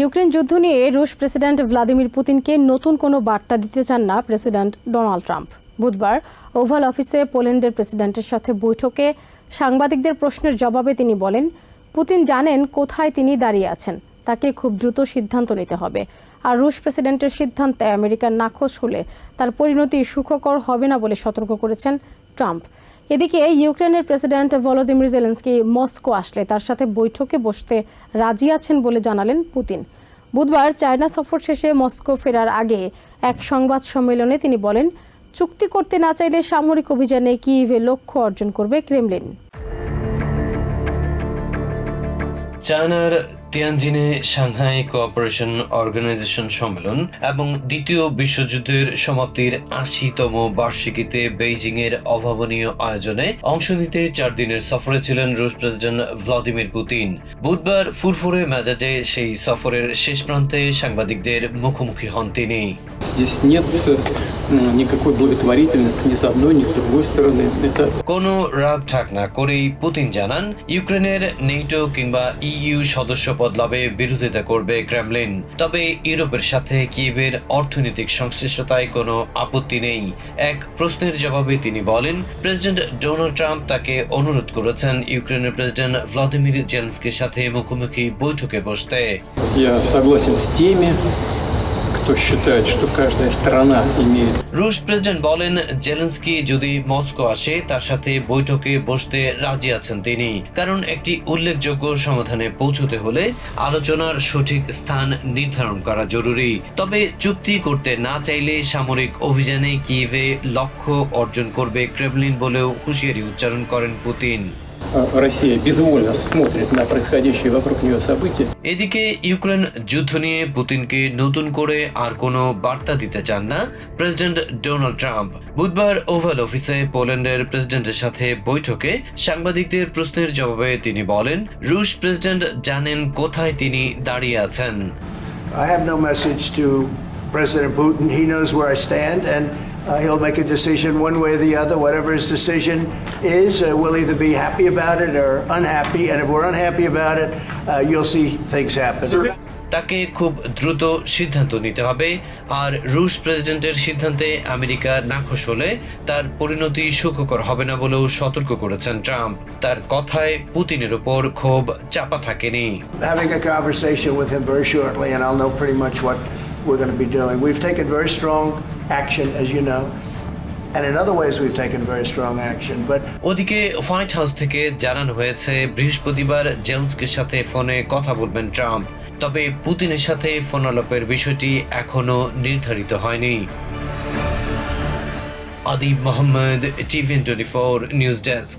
Ukraine যুদ্ধ নিয়ে রুশ প্রেসিডেন্ট ভ্লাদিমির পুতিনকে নতুন কোনো বার্তা দিতে চান না প্রেসিডেন্ট ডোনাল্ড ট্রাম্প। বুধবার ওভাল অফিসে পোল্যান্ডের প্রেসিডেন্টের সাথে বৈঠকে সাংবাদিকদের প্রশ্নের জবাবে তিনি বলেন, পুতিন জানেন কোথায় তিনি দাঁড়িয়ে আছেন, তাকে খুব দ্রুত সিদ্ধান্ত নিতে হবে। আর রুশ প্রেসিডেন্টের সিদ্ধান্তে আমেরিকার নাখোশ হলে তার পরিণতি সুখকর হবে না বলে সতর্ক করেছেন ট্রাম্প। এদিকে ইউক্রেনের প্রেসিডেন্ট ভলোদিমির জেলেন্সকি মস্কো আসলে, তার সাথে বৈঠকে বসতে রাজি আছেন বলে জানালেন পুতিন। বুধবার চায়না সফর শেষে মস্কো ফেরার আগে এক সংবাদ সম্মেলনে তিনি বলেন, চুক্তি করতে না চাইলে সামরিক অভিযানে কিইভে লক্ষ্য অর্জন করবে ক্রেমলিন। চায়নার তিয়ানজিনে সাংহাই কোঅপারেশন অর্গানাইজেশন সম্মেলন এবং দ্বিতীয় বিশ্বযুদ্ধের সমাপ্তির আশিতম বার্ষিকীতে বেইজিংয়ের অভাবনীয় আয়োজনে অংশ নিতে চার দিনের সফরে ছিলেন রুশ প্রেসিডেন্ট ভ্লাদিমির পুতিন। বুধবার ফুরফুরে মেজাজে সেই সফরের শেষ প্রান্তে সাংবাদিকদের মুখোমুখি হন তিনি। никакой благотворительности ни с одной, ни с другой стороны. Это কোনো রাগ ঠাক না করেই পুতিন জানান ইউক্রেনের নেটো কিংবা ইইউ সদস্য পদ লাভে বিরোধিতা করবে ক্রেমলিন তবে ইউরোপের সাথে কিয়েভের অর্থনৈতিক সংশ্লিষ্টতায় কোনো আপত্তি নেই এক প্রশ্নের জবাবে তিনি বলেন প্রেসিডেন্ট ডোনাল্ড ট্রাম্প তাকে অনুরোধ করেছেন ইউক্রেনের প্রেসিডেন্ট ভ্লাদিমির জেলেন্সকির সাথে মুখোমুখি বৈঠকে বসতে я согласен с теми, кто считает, что каждая страна имеет রুশ প্রেসিডেন্ট বলেন জেলেন্সকি যদি মস্কো আসে তার সাথে বৈঠকে বসতে রাজি আছেন তিনি কারণ একটি উল্লেখযোগ্য সমাধানে পৌঁছতে হলে আলোচনার সঠিক স্থান নির্ধারণ করা জরুরি তবে চুক্তি করতে না চাইলে সামরিক অভিযানে কিয়েভে লক্ষ্য অর্জন করবে ক্রেমলিন বলেও হুঁশিয়ারি উচ্চারণ করেন পুতিন এদিকে ইউক্রেন যুদ্ধ নিয়ে পুতিনকে নতুন করে আর কোনো বার্তা দিতে চান না প্রেসিডেন্ট ডোনাল্ড ট্রাম্প। বুধবার ওভাল অফিসে পোল্যান্ডের প্রেসিডেন্টের সাথে বৈঠকে সাংবাদিকদের প্রশ্নের জবাবে তিনি বলেন রুশ প্রেসিডেন্ট জানেন কোথায় তিনি দাঁড়িয়ে আছেন। I have no message to President Putin. He knows where I stand and uh, he'll make a decision one way or the other. Whatever his decision is, uh, we'll either be happy about it or unhappy. And if we're unhappy about it, uh, you'll see things happen. তাকে খুব দ্রুত সিদ্ধান্ত নিতে হবে আর রুশ প্রেসিডেন্টের সিদ্ধান্তে America নাখোশ হলে তার পরিণতি সুখকর হবে না বলেও সতর্ক করেছেন ট্রাম্প তার কথায় পুতিনের ওপর ক্ষোভ চাপা থাকেনি Having a conversation with him very shortly, and I'll know pretty much what we're going to be doing. We've taken very strong action, as you know. And in other ways, we've taken very strong action. But ওদিকে White House থেকে জানানো হয়েছে বৃহস্পতিবার জেলসকের সাথে ফোনে কথা বলবেন Trump তবে পুতিনের সাথে ফোনালাপের বিষয়টি এখনও নির্ধারিত হয়নি Adib Mohammad TVN twenty four news desk